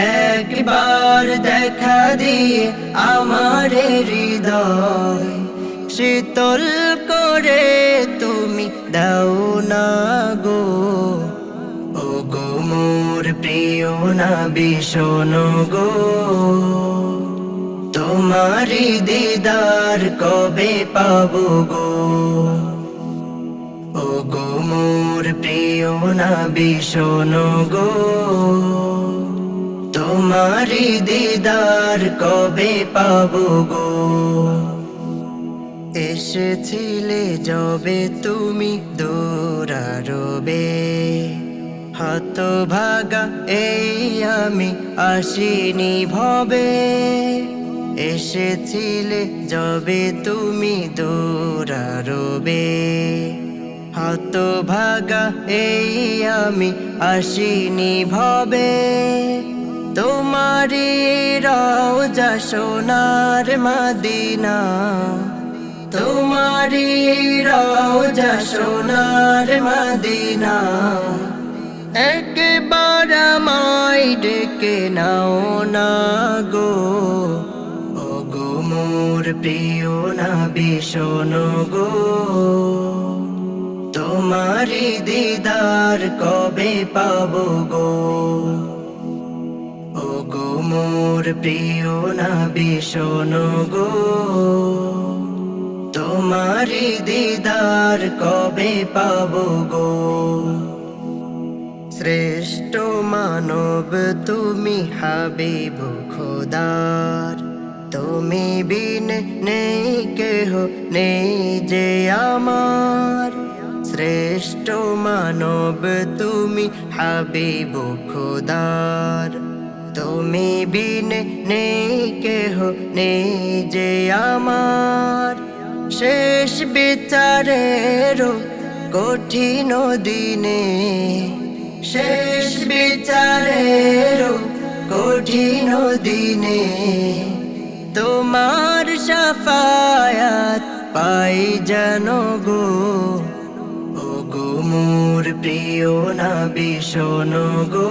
একবার দেখা দিয়ে আমার হৃদয় শীতল করে তুমি দাও না গো। ও গো মোর প্রিয় না ভীষণ গো। তোমারি দিদার কবে পাবো গো? ও গো মোর প্রিয় না ভীষণ গো। তোমারি দিদার কবে পাবো গো? এসেছিলে যবে তুমি দৌড়ারবে হাত ভাগা এই আমি আসিনি ভবে। এসেছিলে যবে তুমি দৌড়ারবে হাত ভাগা এই আমি আসিনি ভবে। তোমারি রাজা সোনার মাদিনা। তোমারি রাজা সোনার মাদিনা। একবার আমায় ডেকে নাও না গো। ও গো মোর প্রিয় না ভীষণ গো। তোমারি দিদার কবে পাবো গো? প্রিয় না ভীষণ গো। তোমারি দিদার কবে পাবো গো? শ্রেষ্ঠ মানব তুমি হাবিব খোদার। তুমি বিন নেই, কেহ নেই যে আমার। শ্রেষ্ঠ মানব তুমি হাবিব খোদার। তুমি বিন নেই কেহ নেই যে আমার। শেষ বিচারের কঠিন দিনে, শেষ বিচারের কঠিন দিনে, তোমার সাফায়াত পাই যেন গো। ও গো মোর প্রিয় না ভীষণ গো।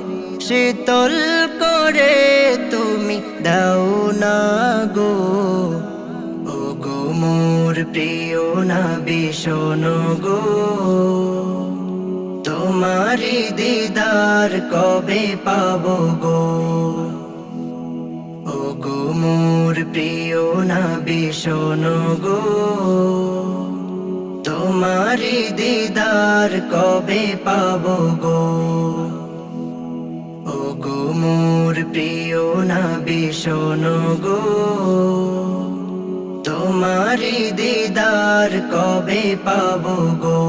শীতল করে তুমি দাও না গো। ও গো মোর প্রিয় না ভীষণ গো। তোমারি দিদার কবে পাব গো? ও গো মোর প্রিয় না ভীষণ গো। তোমারি দিদার কবে পাব গো? প্রিয় শোনো গো তোমারি দিদার কবে পাবো গো?